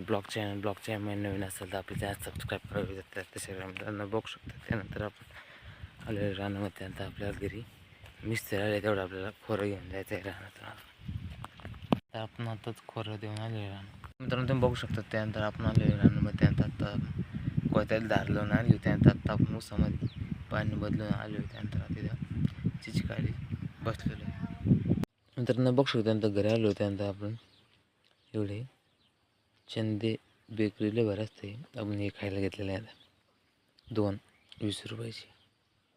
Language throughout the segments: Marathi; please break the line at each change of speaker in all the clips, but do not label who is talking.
ब्लॉग चॅनल ब्लॉग चॅनल नवीन असेल तर आपल्या चॅनल सबस्क्राईब करावी जातात त्याच्या त्यांना बघू शकतात त्यानंतर आपण आले रानामध्ये. आता आपल्या घरी मिस्त्री आले तेवढं आपल्याला खोरं घेऊन जायचं आहे रानात तर आपण आताच खोरं देऊन आले रान मित्रांनो तुम्ही बघू शकता त्यानंतर आपण आले रानामध्ये. त्यानंतर आता कोयत्याला धार लावून आली होती. त्यानंतर आता आपण उसामध्ये पाणी बदलून आले होते त्यानंतर तिथं चिचकाळी बसलेलो आहे. बघू शकतो त्यानंतर घरी आलो त्यानंतर आपण एवढे चंदे बेकरीला बरं असते. आपण हे खायला घेतलेले आहेत. दोन वीस रुपयाची.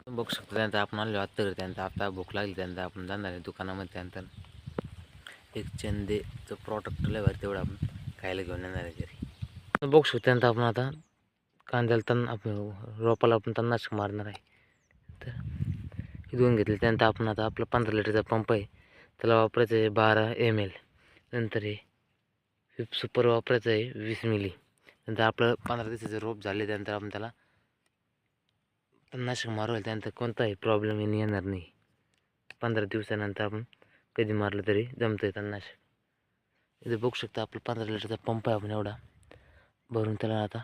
बघू शकतो त्यानंतर आपण आलो आत्ता घरी त्यानंतर आता भूक लागली त्यानंतर आपण जाणार आहे दुकानामध्ये त्यानंतर. एक चंदेचं प्रॉडक्ट लय तेवढं आपण खायला घेऊन येणार आहे घरी. बघू शकतो त्यानंतर आपण आता कांद्याला तण आपण रोपाला आपण तणनाशक मारणार आहे. तर हे दोन घेतले. त्यानंतर आपण आता आपला पंधरा लिटरचा पंप आहे. त्याला वापरायचं आहे बारा एम एल नंतर हे सुपर वापरायचं आहे वीस मिली. नंतर आपलं पंधरा दिवसाचं रोप झाले त्यानंतर आपण त्याला तणनाशक मारवायला त्यानंतर कोणताही प्रॉब्लेम येणार नाही. पंधरा दिवसानंतर आपण कधी मारलं तरी जमतं आहे तणनाशक. इथे बघू शकता आपलं पंधरा लिटरचा पंप आहे आपण एवढा. भरून त्याला आता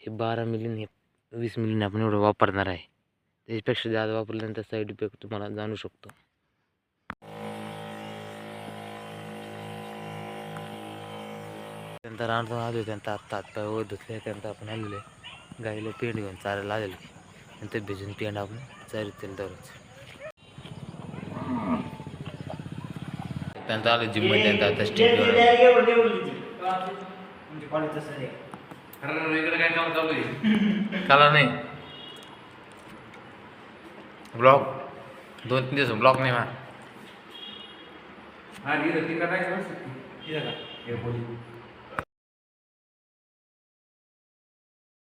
हे बारा मिलीने हे वीस मिलीने आपण एवढं वापरणार आहे. त्याच्यापेक्षा जास्त वापरल्यानंतर साईड इफेक्ट तुम्हाला जाणू शकतो. त्यानंतर आणतो आलो त्यानंतर आत्ता हातपाय वर धुतले त्यानंतर आपण आलेले गाईला पेंड घेऊन चारायला आलेले नंतर भिजून पेंड आपण चारीत तेल दररोज त्यानंतर आलो जिममध्ये त्यानंतर आता स्टिक
इकडे काय काम चालू आहे
काला नाही ब्लॉक दोन तीन दिवस ब्लॉक नाही मा